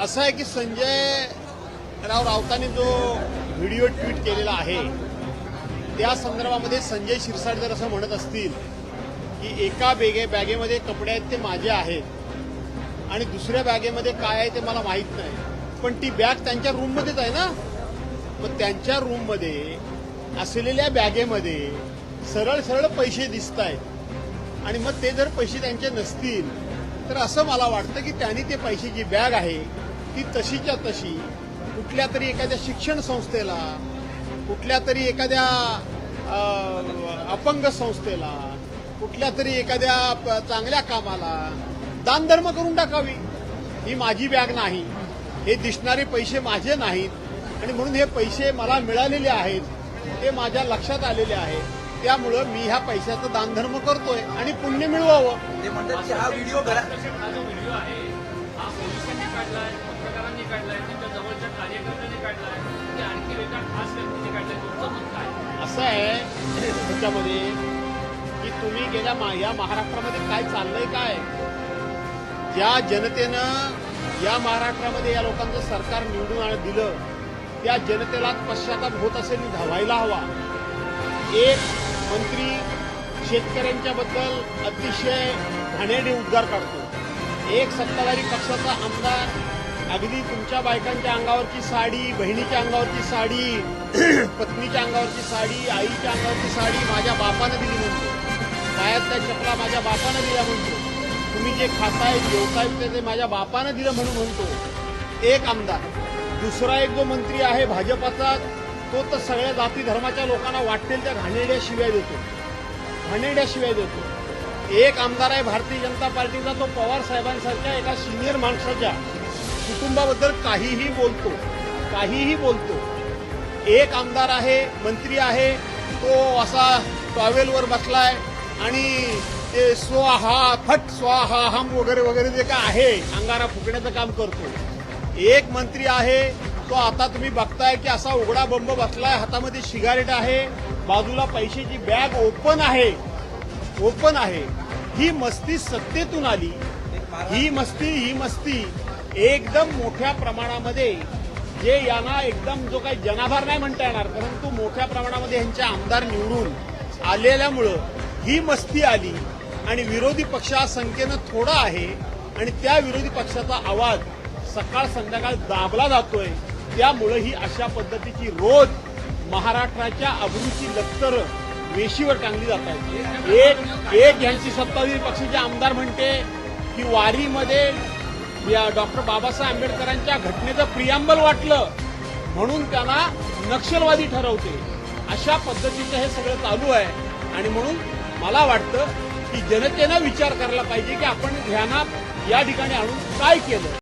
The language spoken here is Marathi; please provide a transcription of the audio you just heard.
असं आहे की संजय राव राऊतांनी जो व्हिडिओ ट्विट केलेला आहे त्या संदर्भामध्ये संजय शिरसाट असं म्हणत असतील की एका बेगे बॅगेमध्ये कपडे आहेत ते माझे आहेत आणि दुसऱ्या बॅगेमध्ये काय आहे ते मला माहीत नाही. पण ती बॅग त्यांच्या रूममध्येच आहे ना? मग त्यांच्या रूममध्ये असलेल्या बॅगेमध्ये सरळ सरळ पैसे दिसत आहेत. आणि मग ते जर पैसे त्यांचे नसतील तर असं मला वाटतं की त्यांनी ते पैशाची बॅग आहे ती तशीच्या तशी कुठल्या तरी एखाद्या शिक्षण संस्थेला कुठल्या तरी एखाद्या अपंग संस्थेला कुठल्या तरी एखाद्या प- चांगल्या कामाला दानधर्म करून टाकावी. ही माझी बॅग नाही. हे दिसणारे पैसे माझे नाहीत. आणि म्हणून हे पैसे मला मिळालेले आहेत ते माझ्या लक्षात आलेले आहेत. त्यामुळं मी ह्या पैशाचं दानधर्म करतोय आणि पुण्य मिळवावं. ते म्हणतात की हा व्हिडिओ घरा तुमच्यामध्ये की तुम्ही गेल्या मा- या महाराष्ट्रामध्ये काय चाललंय काय? ज्या जनतेनं या महाराष्ट्रामध्ये या लोकांचं सरकार निवडून आण- दिलं त्या जनतेला पश्चाताप होत असेल व्हायला हवा. एक मंत्री शेतकऱ्यांच्या बद्दल अतिशय घाणेरडे उद्गार काढतो. एक सत्ताधारी पक्षाचा आमदार अगदी तुमच्या बायकांच्या अंगावरची साडी बहिणीच्या अंगावरची साडी पत्नीच्या अंगावरची साडी आईच्या अंगावरची साडी माझ्या बापानं दिली म्हणतो. पायातल्या चपला माझ्या बापानं दिल्या म्हणतो. तुम्ही जे खाताय जेवताय ते- ते माझ्या बापानं दिलं म्हणून म्हणतो. एक आमदार. दुसरा एक जो मंत्री आहे भाजपाचा तो तर सगळ्या जाती धर्माच्या लोकांना वाटेल त्या घाणेंड्याशिवाय देतो. घाणेरड्याशिवाय देतो. एक आमदार आहे भारतीय जनता पार्टीचा तो पवार साहेबांसारख्या एका सिनियर माणसाच्या कुटुंबाबद्दल काहीही बोलतो काहीही बोलतो. एक आमदार आहे मंत्री आहे तो असा टॉवेलवर बसलाय आणि ते स्वाहा फट स्वाहा हम वगैरे वगैरे जे काय आहे अंगारा फुकण्याचं काम करतो. एक मंत्री आहे तो आता तुम्ही बघताय की असा उघडा बंब बसलाय हातामध्ये सिगारेट आहे बाजूला पैशाची बॅग ओपन आहे ओपन आहे. ही मस्ती सत्तेतून आली. ही मस्ती ही मस्ती. एकदम मोठ्या प्रमाणामध्ये जे यांना एकदम जो काही जनाभार नाही म्हणता येणार परंतु मोठ्या प्रमाणामध्ये यांचे आमदार निवडून आलेल्यामुळं ही मस्ती आली आणि विरोधी पक्ष हा संख्येनं थोडा आहे आणि त्या विरोधी पक्षाचा आवाज सकाळ संध्याकाळ दाबला जातोय. त्यामुळं ही अशा पद्धतीची रोज महाराष्ट्राच्या अब्रूची लक्तर वेशीवर टांगली जात आहे एक एक यांची सत्ताधारी पक्षाचे आमदार म्हणते की वारीमध्ये या डॉक्टर बाबासाहेब आंबेडकरांच्या घटनेचं प्रियांबल वाटलं म्हणून त्यांना नक्षलवादी ठरवते. अशा पद्धतीचं हे सगळं चालू आहे. आणि म्हणून मला वाटतं की जनतेनं विचार करायला पाहिजे की आपण ध्यानात या ठिकाणी आणून काय केलं?